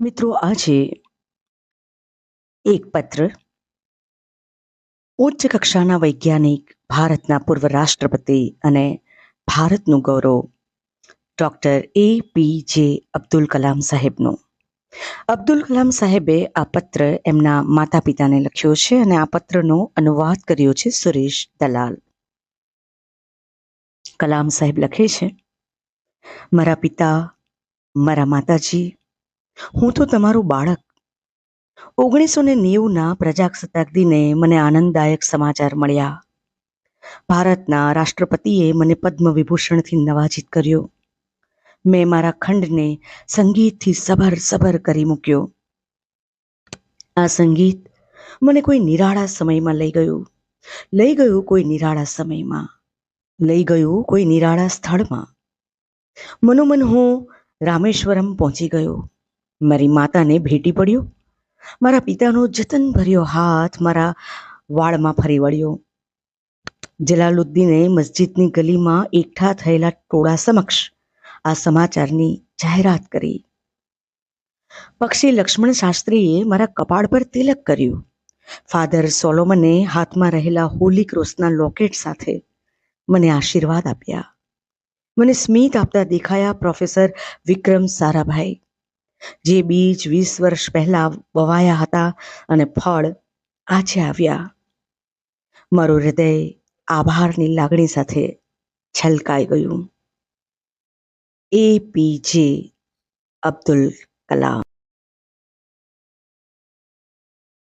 મિત્રો આજે એક પત્ર. ઉચ્ચ કક્ષાના વૈજ્ઞાનિક, ભારતના પૂર્વ રાષ્ટ્રપતિ અને ભારતનું ગૌરવ, ડૉક્ટર એ પી જે અબ્દુલ કલામ સાહેબનું. અબ્દુલ કલામ સાહેબે આ પત્ર એમના માતા પિતાને લખ્યો છે અને આ પત્રનો અનુવાદ કર્યો છે સુરેશ દલાલ. કલામ સાહેબ લખે છે, મારા પિતા, મારા માતાજી હું તો તમારું બાળક. ઓગણીસો ને નેવુંના પ્રજાસત્તાક દિને મને આનંદદાયક સમાચાર મળ્યા. ભારતના રાષ્ટ્રપતિએ મને પદ્મ વિભૂષણથી નવાજીત કર્યો. મેં મારા ખંડને સંગીતથી સભર સભર કરી મૂક્યો. આ સંગીત મને કોઈ નિરાળા સમયમાં લઈ ગયું. લઈ ગયું કોઈ નિરાળા સમયમાં. લઈ ગયું કોઈ નિરાળા સ્થળમાં. મનોમન હું રામેશ્વરમ પહોંચી ગયો. મારી માતાને ભેટી પડ્યો. મારા પિતાનો જતન ભર્યો હાથ મારા વાળમાં ફરી વળ્યો. જલાલુદ્દીને મસ્જિદની ગલીમાં એકઠા થયેલા ટોળા સમક્ષ આ સમાચારની જાહેરાત કરી. પક્ષી લક્ષ્મણ શાસ્ત્રીએ મારા કપાળ પર તિલક કર્યું. ફાધર સોલોમને હાથમાં રહેલા હોલી ક્રોસના લોકેટ સાથે મને આશીર્વાદ આપ્યા. મને સ્મિત આપતા દેખાયા પ્રોફેસર વિક્રમ સારાભાઈ. જે બીજ વીસ વર્ષ પહેલા વવાયા હતા અને ફળ આજે આવ્યા. મારું હૃદય આભારની લાગણી સાથે છલકાઈ ગયું. એ પી જે અબ્દુલ કલામ.